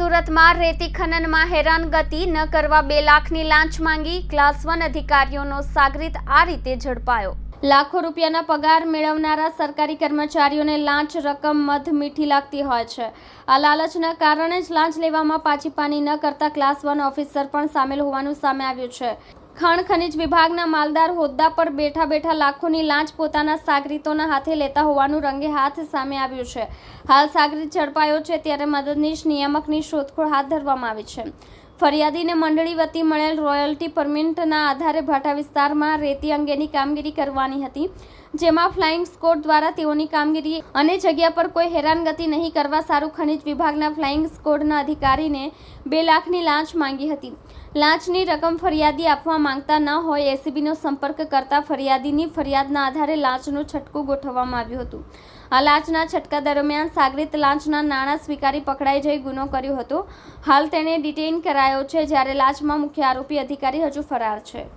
સુરતમાં રેતી ખનનમાં હેરાનગતિ ન કરવા બે લાખની લાંચ માંગી. ક્લાસ વન અધિકારીઓનો સાગરીત આ રીતે ઝડપાયો. લાખો રૂપિયાના પગાર મેળવનારા સરકારી કર્મચારીઓને લાંચ રકમ મધ મીઠી લાગતી હોય છે. આ લાલચના કારણે જ લાંચ લેવામાં પાછી પાની ન કરતા ક્લાસ વન ઓફિસર પણ સામેલ હોવાનું સામે આવ્યું છે. ખાણ ખનિજ વિભાગના માલદાર હોદ્દા પર બેઠા બેઠા લાખોની લાંચ પોતાના સાગરીતોના હાથે લેતા હોવાનું રંગે હાથ સામે આવ્યું છે. હાલ સાગરીત ઝડપાયો છે ત્યારે મદદનીશ નિયામકની શોધખોળ હાથ ધરવામાં આવી છે. ફરિયાદીને મંડળી વતી મળેલ રોયલ્ટી પરમિટના આધારે ભાટા વિસ્તારમાં રેતી અંગેની કામગીરી કરવાની હતી, જેમાં ફ્લાઇંગ સ્કોડ દ્વારા તેઓની કામગીરી અને જગ્યા પર કોઈ હેરાનગતિ નહીં કરવા સારું ખનિજ વિભાગના ફ્લાઇંગ સ્કોડના અધિકારીને બે લાખની લાંચ માંગી હતી. લાંચની રકમ ફરિયાદી આપવા માંગતા ન હોય એસીબીનો સંપર્ક કરતા ફરિયાદીની ફરિયાદના આધારે લાંચનું છટકું ગોઠવવામાં આવ્યું હતું. આ લાંચના છટકા દરમિયાન સાગરીત લાંચના નાણાં સ્વીકારી પકડાઈ જઈ ગુનો કર્યો હતો. હાલ તેને ડિટેઇન કરાયો છે જ્યારે લાંચમાં મુખ્ય આરોપી અધિકારી હજુ ફરાર છે.